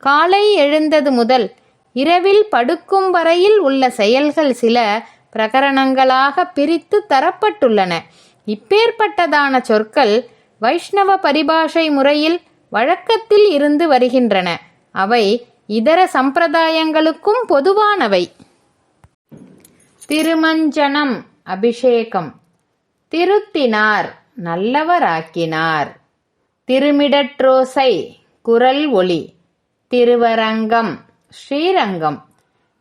காலை எழுந்தது முதல் இரவில் படுக்கும் வரையில் உள்ள செயல்கள் சில பிரகரணங்களாக பிரித்து தரப்பட்டுள்ளன. இப்பேற்பட்டதான சொற்கள் வைஷ்ணவ பரிபாஷை முறையில் வழக்கத்தில் இருந்து வருகின்றன. அவை இதர சம்பிரதாயங்களுக்கும் பொதுவானவை. திருமஞ்சனம் அபிஷேகம். திருத்தினார் நல்லவராக்கினார். திருமிடற்றோசை குரல் ஒளி திருவரங்கம். ஸ்ரீரங்கம்.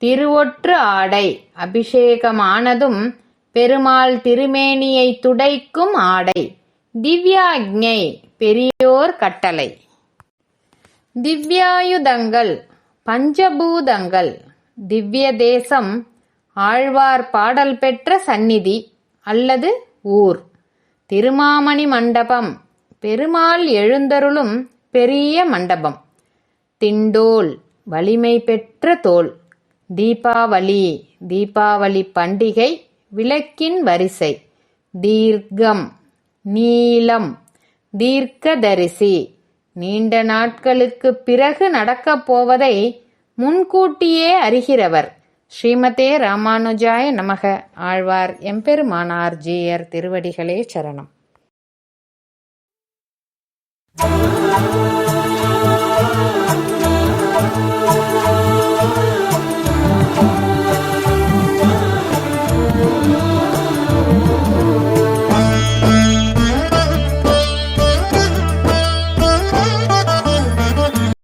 திருவொற்று ஆடை. அபிஷேகமானதும் பெருமாள் திருமேனியை துடைக்கும் ஆடை. திவ்யாக்ஞை. பெரியோர் கட்டளை. திவ்யாயுதங்கள். பஞ்சபூதங்கள். திவ்ய தேசம் ஆழ்வார் பாடல் பெற்ற சந்நிதி அல்லது ஊர். திருமாமணி மண்டபம். பெருமாள் எழுந்தருளும் பெரிய மண்டபம். திண்டோல் வலிமை பெற்ற தோல். தீபாவளி தீபாவளி பண்டிகை விளக்கின் வரிசை. தீர்க்கம் நீளம். தீர்க்கதரிசி நீண்ட நாட்களுக்குப் பிறகு நடக்கப் போவதை முன்கூட்டியே அறிகிறவர் ஸ்ரீமதே ராமானுஜாய நமக. ஆழ்வார் எம்பெருமானார் ஜீயர் திருவடிகளே சரணம்.